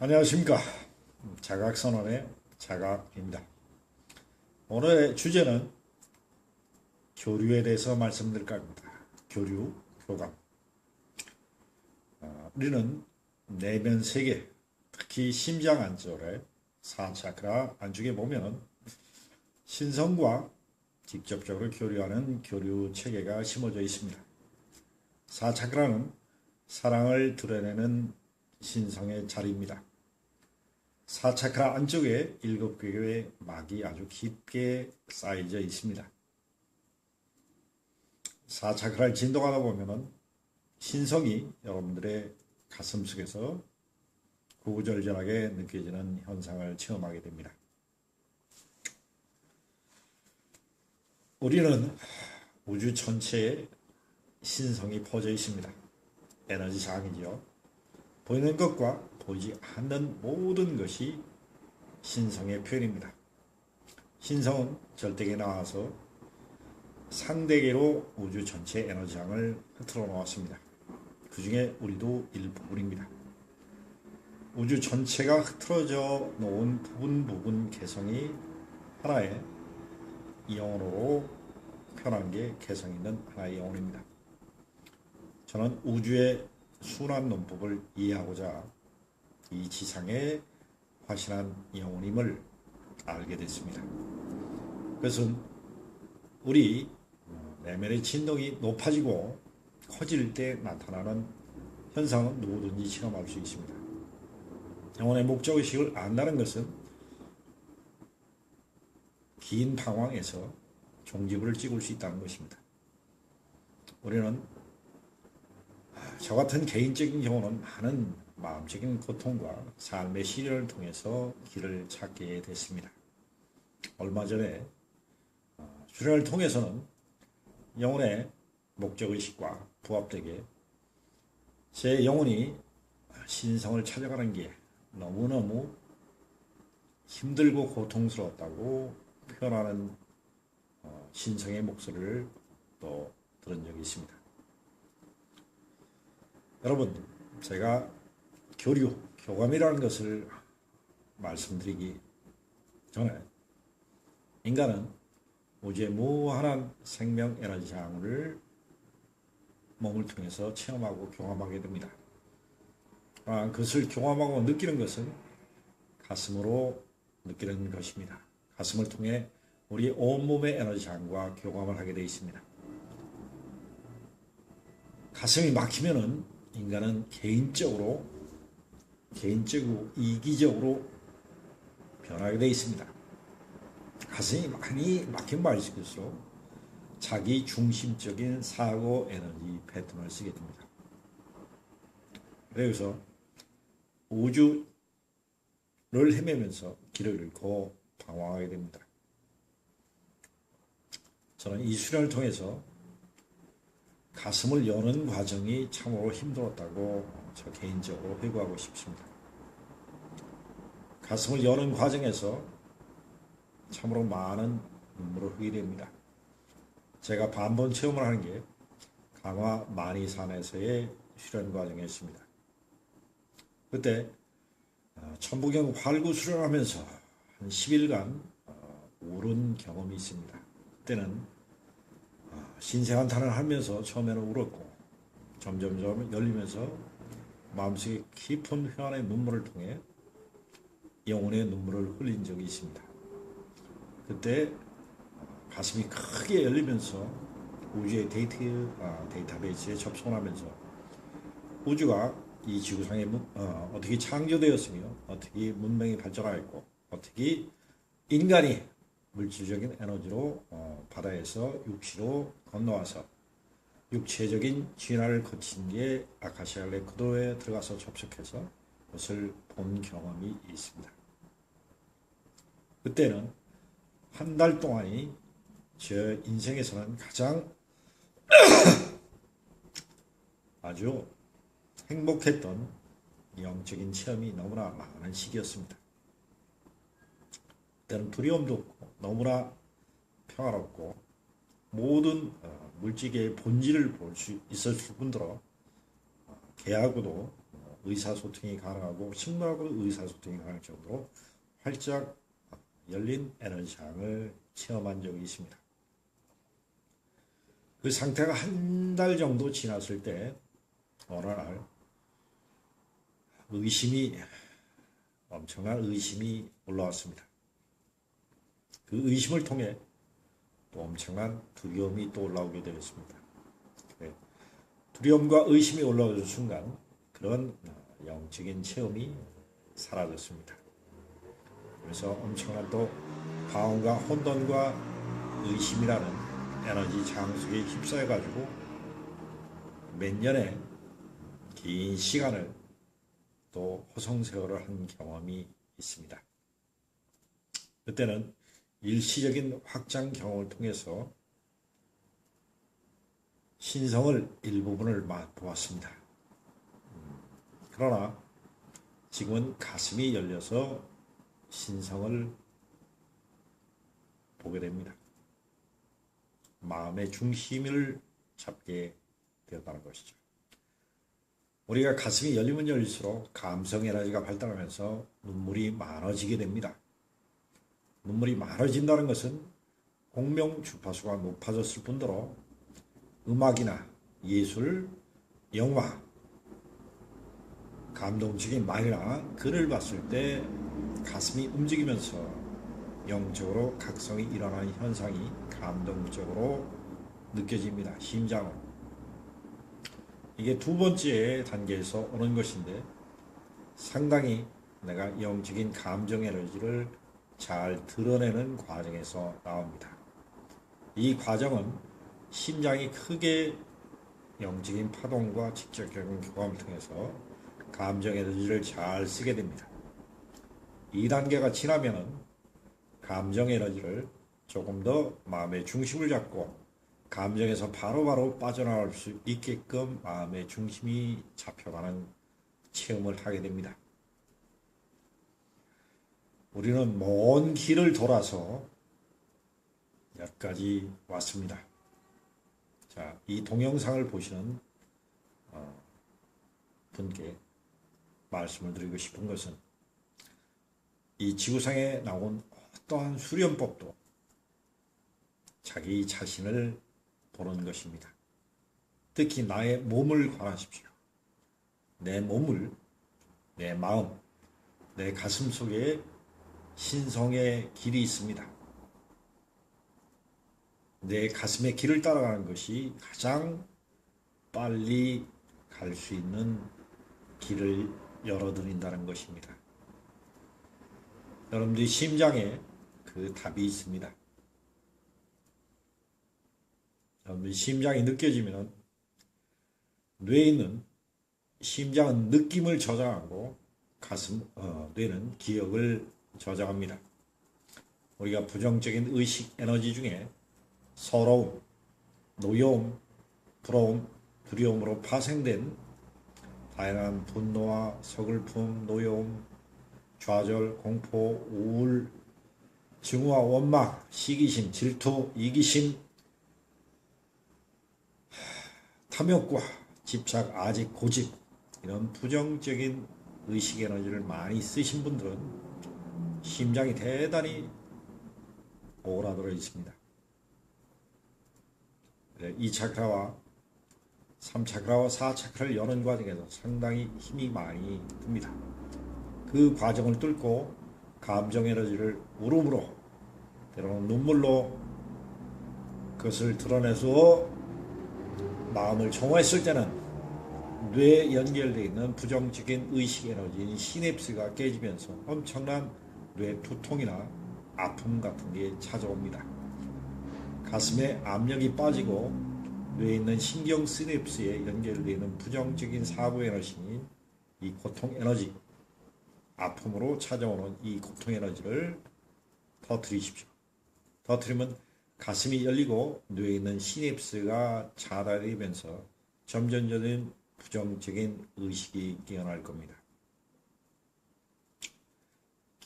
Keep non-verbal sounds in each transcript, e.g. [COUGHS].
안녕하십니까. 자각선언의 자각입니다. 오늘의 주제는 교류에 대해서 말씀드릴까 합니다. 교류, 교감. 아, 우리는 내면 세계, 특히 심장 안쪽에 사차크라 안쪽에 보면은 신성과 직접적으로 교류하는 교류 체계가 심어져 있습니다. 사차크라는 사랑을 드러내는 신성의 자리입니다. 사차크라 안쪽에 일곱 개의 막이 아주 깊게 쌓여져 있습니다. 사차크라를 진동하다 보면은 신성이 여러분들의 가슴 속에서 구구절절하게 느껴지는 현상을 체험하게 됩니다. 우리는 우주 전체에 신성이 퍼져 있습니다. 에너지 장이지요. 보이는 것과 보이지 않는 모든 것이 신성의 표현입니다. 신성은 절대계 나와서 상대계로 우주 전체 에너지장을 흐트러 놓았습니다. 그 중에 우리도 일부분입니다. 우주 전체가 흐트러져 놓은 부분 부분 개성이 하나의 영혼으로 표현한 게 개성 있는 하나의 영혼입니다. 저는 우주의 순환 논법을 이해하고자 이 지상에 화신한 영혼임을 알게 됐습니다. 그것은 우리 내면의 진동이 높아지고 커질 때 나타나는 현상은 누구든지 체험할 수 있습니다. 영혼의 목적의식을 안다는 것은 긴 방황에서 종지부를 찍을 수 있다는 것입니다. 우리는 저 같은 개인적인 경우는 많은 마음적인 고통과 삶의 시련을 통해서 길을 찾게 됐습니다. 얼마 전에 어, 수련을 통해서는 영혼의 목적의식과 부합되게 제 영혼이 신성을 찾아가는 게 너무너무 힘들고 고통스러웠다고 표현하는 어, 신성의 목소리를 또 들은 적이 있습니다. 여러분, 제가 교류, 교감이라는 것을 말씀드리기 전에 인간은 우주의 무한한 생명 에너지 장을 몸을 통해서 체험하고 경험하게 됩니다. 아, 그것을 경험하고 느끼는 것은 가슴으로 느끼는 것입니다. 가슴을 통해 우리 온몸의 에너지 장과 교감을 하게 되어 있습니다. 가슴이 막히면은 인간은 개인적으로 개인적으로 이기적으로 변하게 되어 있습니다. 가슴이 많이 막힌 말일수록 자기 중심적인 사고 에너지 패턴을 쓰게 됩니다. 그래서 우주를 헤매면서 길을 잃고 방황하게 됩니다. 저는 이 수련을 통해서 가슴을 여는 과정이 참으로 힘들었다고 저 개인적으로 회고하고 싶습니다. 가슴을 여는 과정에서 참으로 많은 눈물을 흘리게 됩니다. 제가 반번 체험을 하는 게 강화 만이산에서의 수련 과정이었습니다. 그때 어, 천부경 활구 수련하면서 한 10일간 어, 울은 경험이 있습니다. 그때는 어, 신생한탄을 하면서 처음에는 울었고 점점점 열리면서 마음속에 깊은 회한의 눈물을 통해 영혼의 눈물을 흘린 적이 있습니다. 그때 가슴이 크게 열리면서 우주의 데이트, 아, 데이터베이스에 접속하면서 우주가 이 지구상에 어, 어떻게 창조되었으며 어떻게 문명이 발전하였고 어떻게 인간이 물질적인 에너지로 어, 바다에서 육지로 건너와서 육체적인 진화를 거친 게 아카시아 레코도에 들어가서 접속해서 그것을 본 경험이 있습니다. 그때는 한 달 동안이 제 인생에서는 가장 [COUGHS] 아주 행복했던 영적인 체험이 너무나 많은 시기였습니다. 그때는 두려움도 없고 너무나 평화롭고 모든 어, 물질계의 본질을 볼 수 있었을 뿐더러 어, 개하고도 어, 의사소통이 가능하고 식물하고 의사소통이 가능할 정도로 활짝 열린 에너지장을 체험한 적이 있습니다. 그 상태가 한 달 정도 지났을 때 어느 날 의심이 엄청난 의심이 올라왔습니다. 그 의심을 통해 또 엄청난 두려움이 또 올라오게 되었습니다. 그래, 두려움과 의심이 올라오는 순간 그런 영적인 체험이 사라졌습니다. 그래서 엄청난 또 방언과 혼돈과 의심이라는 에너지 장속에 휩싸여 가지고 몇 년의 긴 시간을 또 호성세월을 한 경험이 있습니다. 그때는 일시적인 확장 경험을 통해서 신성을 일부분을 맛보았습니다. 음, 그러나 지금은 가슴이 열려서 신성을 보게 됩니다. 마음의 중심을 잡게 되었다는 것이죠. 우리가 가슴이 열리면 열릴수록 감성 에너지가 발달하면서 눈물이 많아지게 됩니다. 눈물이 많아진다는 것은 공명 주파수가 높아졌을 뿐더러 음악이나 예술, 영화, 감동적인 말이나 글을 봤을 때 가슴이 움직이면서 영적으로 각성이 일어나는 현상이 감동적으로 느껴집니다. 심장으로. 이게 두 번째 단계에서 오는 것인데 상당히 내가 영적인 감정 에너지를 잘 드러내는 과정에서 나옵니다. 이 과정은 심장이 크게 영적인 파동과 직접적인 교감을 통해서 감정 에너지를 잘 쓰게 됩니다. 2단계가 지나면은 감정 에너지를 조금 더 마음의 중심을 잡고 감정에서 바로바로 바로 빠져나올 수 있게끔 마음의 중심이 잡혀가는 체험을 하게 됩니다. 우리는 먼 길을 돌아서 여기까지 왔습니다. 자, 이 동영상을 보시는 어, 분께 말씀을 드리고 싶은 것은 이 지구상에 나온 어떠한 수련법도 자기 자신을 보는 것입니다. 특히 나의 몸을 관하십시오. 내 몸을, 내 마음, 내 가슴 속에 신성의 길이 있습니다. 내 가슴의 길을 따라가는 것이 가장 빨리 갈 수 있는 길을 열어드린다는 것입니다. 여러분들이 심장에 그 답이 있습니다. 여러분들이 심장이 느껴지면 뇌에 있는 심장은 느낌을 저장하고 가슴, 어, 뇌는 기억을 저장합니다. 우리가 부정적인 의식 에너지 중에 서러움, 노여움, 부러움, 두려움으로 파생된 다양한 분노와 서글픔, 노여움, 좌절, 공포, 우울, 증오와 원망, 시기심, 질투, 이기심, 탐욕과 집착, 아직 고집 이런 부정적인 의식 에너지를 많이 쓰신 분들은 심장이 대단히 오라들어 있습니다. 네, 이 차크라와 3차크라와 4차크라를 여는 과정에서 상당히 힘이 많이 듭니다. 그 과정을 뚫고 감정 에너지를 울음으로 때로는 눈물로 그것을 드러내서 마음을 정화했을 때는 뇌에 연결되어 있는 부정적인 의식 에너지인 시냅스가 깨지면서 엄청난 뇌 두통이나 아픔 같은 게 찾아옵니다. 가슴에 압력이 빠지고 뇌에 있는 신경 시냅스에 연결되어 있는 부정적인 사고 에너지인 이 고통 에너지 아픔으로 찾아오는 이 고통 에너지를 터뜨리십시오. 터뜨리면 가슴이 열리고 뇌에 있는 시냅스가 차단되면서 점점적인 부정적인 의식이 깨어날 겁니다.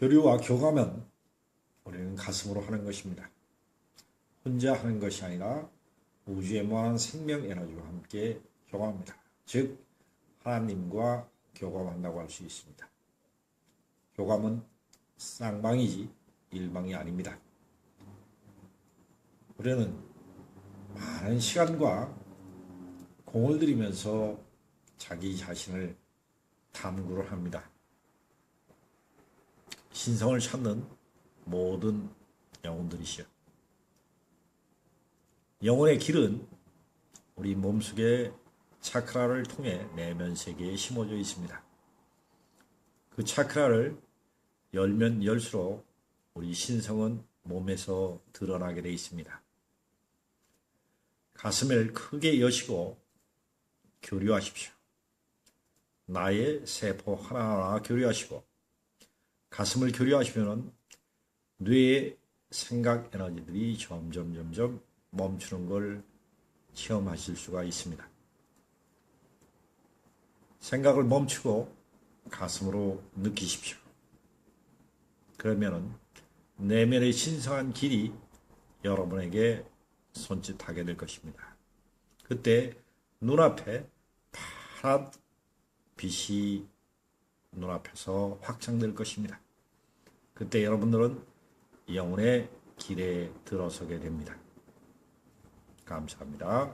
교류와 교감은 우리는 가슴으로 하는 것입니다. 혼자 하는 것이 아니라 우주의 무한 생명 에너지와 함께 교감합니다. 즉 하나님과 교감한다고 할 수 있습니다. 교감은 쌍방이지 일방이 아닙니다. 우리는 많은 시간과 공을 들이면서 자기 자신을 탐구를 합니다. 신성을 찾는 모든 영혼들이시여. 영혼의 길은 우리 몸속의 차크라를 통해 내면 세계에 심어져 있습니다. 그 차크라를 열면 열수록 우리 신성은 몸에서 드러나게 되어 있습니다. 가슴을 크게 여시고 교류하십시오. 나의 세포 하나하나 교류하시고 가슴을 교류하시면 뇌의 생각 에너지들이 점점 점점 멈추는 걸 체험하실 수가 있습니다. 생각을 멈추고 가슴으로 느끼십시오. 그러면은 내면의 신성한 길이 여러분에게 손짓하게 될 것입니다. 그때 눈앞에 파란 빛이 눈앞에서 확장될 것입니다. 그때 여러분들은 영혼의 길에 들어서게 됩니다. 감사합니다.